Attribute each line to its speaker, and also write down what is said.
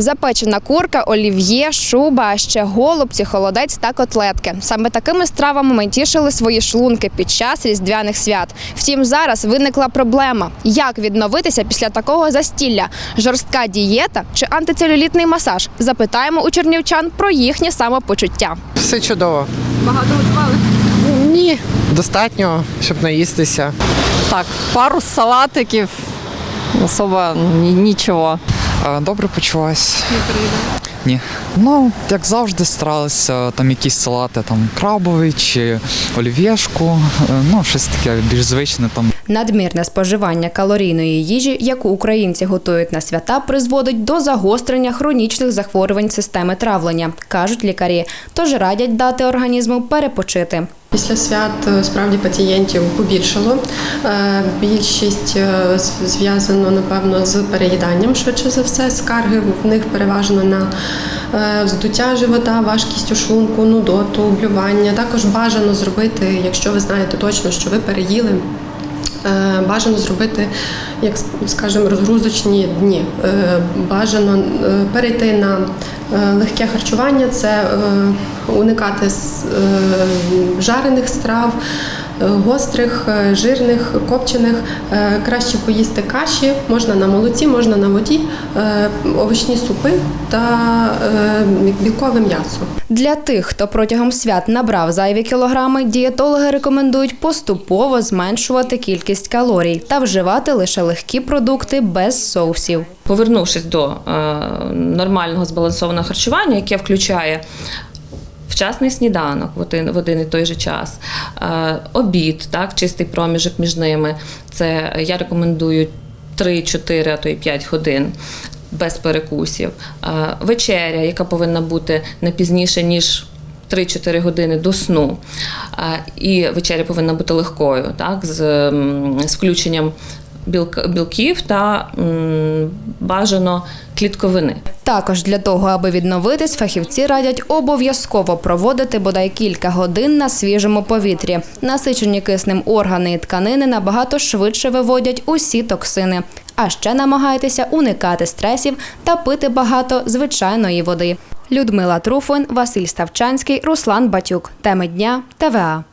Speaker 1: Запечена курка, олів'є, шуба, а ще голубці, холодець та котлетки. Саме такими стравами ми тішили свої шлунки під час різдвяних свят. Втім, зараз виникла проблема: як відновитися після такого застілля? Жорстка дієта чи антицелюлітний масаж? Запитаємо у чернівчан про їхнє самопочуття.
Speaker 2: Все чудово.
Speaker 1: Багато готували.
Speaker 2: Ні, достатньо, щоб наїстися.
Speaker 3: Так, пару салатиків, особо нічого.
Speaker 4: Е, Добре почуваюсь. Ні. Ну, як завжди, старалися там якісь салати, там крабовий чи олів'єшку, е, ну, щось таке більш звичне там.
Speaker 1: Надмірне споживання калорійної їжі, яку українці готують на свята, призводить до загострення хронічних захворювань системи травлення, кажуть лікарі. Тож радять дати організму перепочити.
Speaker 5: Після свят е, справді пацієнтів побільшало. Е, Більшість е, зв'язано напевно з переїданням, швидше за все. Скарги в них переважно на здуття живота, важкість у шлунку, нудоту, блювання. Також бажано зробити, якщо ви знаєте точно, що ви переїли. Е, Бажано зробити, як скажемо, розгрузочні дні. Е, Бажано е, перейти на легке харчування, це уникати жарених страв, гострих, жирних, копчених. Краще поїсти каші, можна на молоці, можна на воді, овочні супи та білкове м'ясо.
Speaker 1: Для тих, хто протягом свят набрав зайві кілограми, дієтологи рекомендують поступово зменшувати кількість калорій та вживати лише легкі продукти без соусів.
Speaker 6: Повернувшись до е, нормального збалансованого харчування, яке включає вчасний сніданок в один, в один і той же час, е, обід, так, чистий проміжок між ними. Це я рекомендую 3-4, а то й 5 годин. Без перекусів, Е, вечеря, яка повинна бути не пізніше ніж 3-4 години до сну. І вечеря повинна бути легкою, так, з, з включенням білків та бажано клітковини.
Speaker 1: Також для того, аби відновитись, фахівці радять обов'язково проводити бодай кілька годин на свіжому повітрі. Насичені киснем органи і тканини набагато швидше виводять усі токсини. А ще намагайтеся уникати стресів та пити багато звичайної води. Людмила Труфон, Василь Ставчанський, Руслан Батюк. Теми дня ТВА.